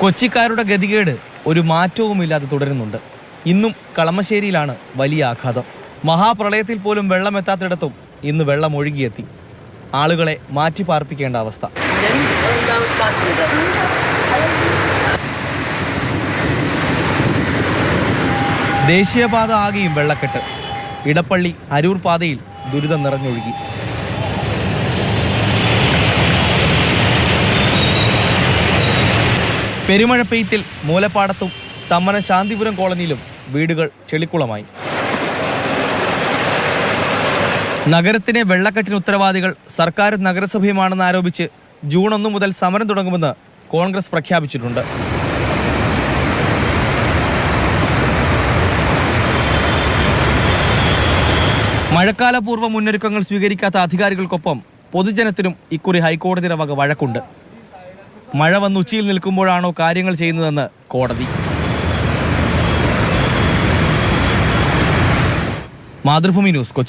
കൊച്ചിക്കാരുടെ ഗതികേട് ഒരു മാറ്റവുമില്ലാതെ തുടരുന്നുണ്ട്. ഇന്നും കളമശ്ശേരിയിലാണ് വലിയ ആഘാതം. മഹാപ്രളയത്തിൽ പോലും വെള്ളം എത്താത്തിടത്തും ഇന്ന് വെള്ളം ഒഴുകിയെത്തി ആളുകളെ മാറ്റി പാർപ്പിക്കേണ്ട അവസ്ഥ. ദേശീയപാത ആകെയും വെള്ളക്കെട്ട്. ഇടപ്പള്ളി അരൂർ പാതയിൽ ദുരിതം നിറഞ്ഞൊഴുകി. പെരുമഴ പെയ്ത്തിൽ മൂലപ്പാടത്തും തമ്മന ശാന്തിപുരം കോളനിയിലും വീടുകൾ ചെളിക്കുളമായി. നഗരത്തിലെ വെള്ളക്കെട്ടിന് ഉത്തരവാദികൾ സർക്കാരും നഗരസഭയുമാണെന്ന് ആരോപിച്ച് ജൂൺ ഒന്ന് മുതൽ സമരം തുടങ്ങുമെന്ന് കോൺഗ്രസ് പ്രഖ്യാപിച്ചിട്ടുണ്ട്. മഴക്കാലപൂർവ മുന്നൊരുക്കങ്ങൾ സ്വീകരിക്കാത്ത അധികാരികൾക്കൊപ്പം പൊതുജനത്തിനും ഇക്കുറി ഹൈക്കോടതിയുടെ വക വഴക്കുണ്ട്. മഴ വന്ന് ഉച്ചയിൽ നിൽക്കുമ്പോഴാണോ കാര്യങ്ങൾ ചെയ്യുന്നതെന്ന് കോടതി. മാതൃഭൂമി ന്യൂസ് കൊച്ചി.